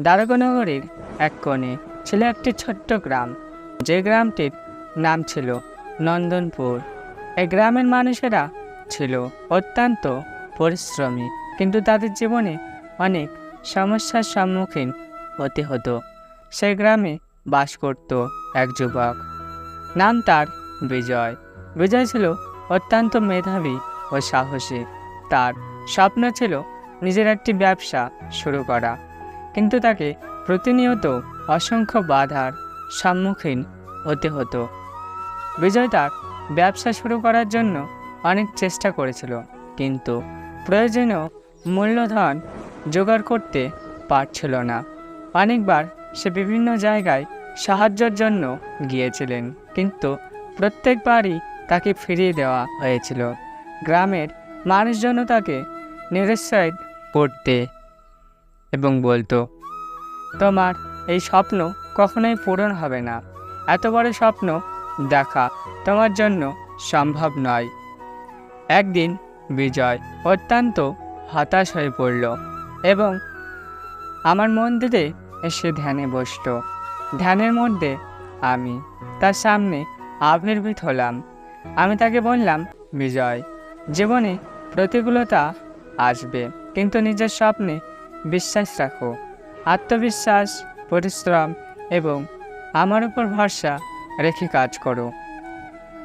দ্বারকানগরীর এক কোণে ছিল একটি ছোট্ট গ্রাম। যে গ্রামটির নাম ছিল নন্দনপুর। এই গ্রামের মানুষেরা ছিল অত্যন্ত পরিশ্রমী, কিন্তু তাদের জীবনে অনেক সমস্যার সম্মুখীন হতে হতো। সেই গ্রামে বাস করত এক যুবক। নাম তার বিজয়। বিজয় ছিল অত্যন্ত মেধাবী ও সাহসী। তার স্বপ্ন ছিল নিজের একটি ব্যবসা শুরু করা। কিন্তু তাকে প্রতিনিয়ত অসংখ্য বাধার সম্মুখীন হতে হতো। বিজয় তার ব্যবসা শুরু করার জন্য অনেক চেষ্টা করেছিল, কিন্তু প্রয়োজনীয় মূল্যধন জোগাড় করতে পারছিল না। অনেকবার সে বিভিন্ন জায়গায় সাহায্যের জন্য গিয়েছিলেন, কিন্তু প্রত্যেকবারই তাকে ফিরিয়ে দেওয়া হয়েছিল। গ্রামের মানুষজনও তাকে নিরুৎসাহিত করতে এবং বলতো, তোমার এই স্বপ্ন কখনোই পূরণ হবে না। এত বড় স্বপ্ন দেখা তোমার জন্য সম্ভব নয়। একদিন বিজয় অত্যন্ত হতাশ হয়ে পড়ল এবং আমার মন্দিরে এসে ধ্যানে বসল ধ্যানের মধ্যে আমি তার সামনে আবির্ভূত হলাম। আমি তাকে বললাম, বিজয়, জীবনে প্রতিকূলতা আসবে, কিন্তু নিজের স্বপ্নে বিশ্বাস রাখো। আত্মবিশ্বাস, পরিশ্রম এবং আমার উপর ভরসা রেখে কাজ করো।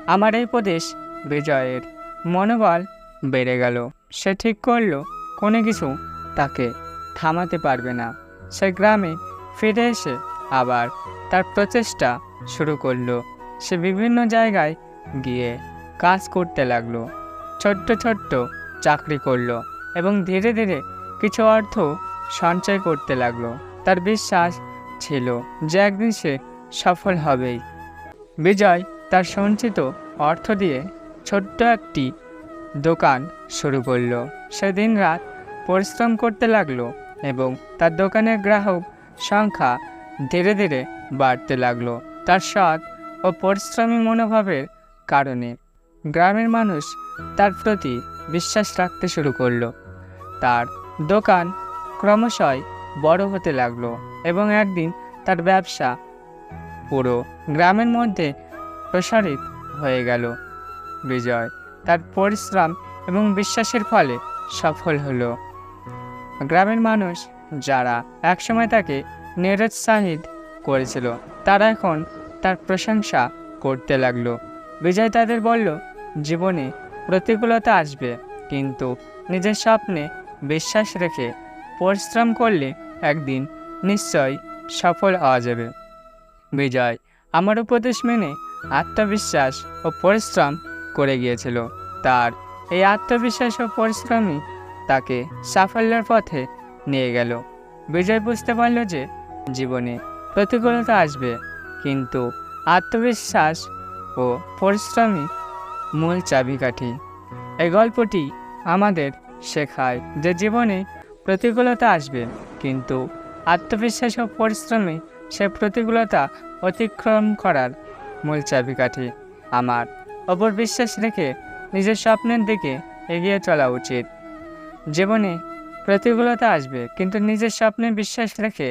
আমার এই উপদেশ বিজয়ের মনোবল বেড়ে গেল। সে ঠিক করল, কোনো কিছু তাকে থামাতে পারবে না। সে গ্রামে ফিরে এসে আবার তার প্রচেষ্টা শুরু করল। সে বিভিন্ন জায়গায় গিয়ে কাজ করতে লাগল। ছোট্ট ছোট্ট চাকরি করল এবং ধীরে ধীরে কিছু অর্থ সঞ্চয় করতে লাগল। তার বিশ্বাস ছিল যে একদিন সে সফল হবেই। বিজয় তার সঞ্চিত অর্থ দিয়ে ছোট্ট একটি দোকান শুরু করল। সেদিন রাত পরিশ্রম করতে লাগল এবং তার দোকানের গ্রাহক সংখ্যা ধীরে ধীরে বাড়তে লাগল। তার সৎ ও পরিশ্রমী মনোভাবের কারণে গ্রামের মানুষ তার প্রতি বিশ্বাস রাখতে শুরু করল। তার দোকান ক্রমশই বড় হতে লাগল এবং একদিন তার ব্যবসা পুরো গ্রামের মধ্যে প্রসারিত হয়ে গেল। বিজয় তার পরিশ্রম এবং বিশ্বাসের ফলে সফল হলো। গ্রামের মানুষ যারা একসময় তাকে নিরুৎসাহিত করেছিল, তারা এখন তার প্রশংসা করতে লাগল। বিজয় তাদের বলল, জীবনে প্রতিকূলতা আসবে, কিন্তু নিজের স্বপ্নে বিশ্বাস রেখে পরিশ্রম করলে একদিন নিশ্চয় সফল হওয়া যাবে। বিজয় আমার উপদেশ মেনে আত্মবিশ্বাস ও পরিশ্রম করে গিয়েছিল। তার এই আত্মবিশ্বাস ও পরিশ্রমই তাকে সাফল্যের পথে নিয়ে গেল। বিজয় বুঝতে পারল যে জীবনে প্রতিকূলতা আসবে, কিন্তু আত্মবিশ্বাস ও পরিশ্রমই মূল চাবিকাঠি। এই গল্পটি আমাদের শেখায় যে জীবনে প্রতিকূলতা আসবে, কিন্তু আত্মবিশ্বাস ও পরিশ্রমে সে প্রতিকূলতা অতিক্রম করার মূল চাবিকাঠি। আমার অপর বিশ্বাস রেখে নিজের স্বপ্নের দিকে এগিয়ে চলা উচিত। জীবনে প্রতিকূলতা আসবে, কিন্তু নিজের স্বপ্নে বিশ্বাস রেখে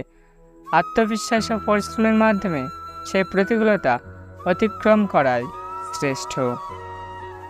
আত্মবিশ্বাস ও পরিশ্রমের মাধ্যমে সেই প্রতিকূলতা অতিক্রম করাই শ্রেষ্ঠ।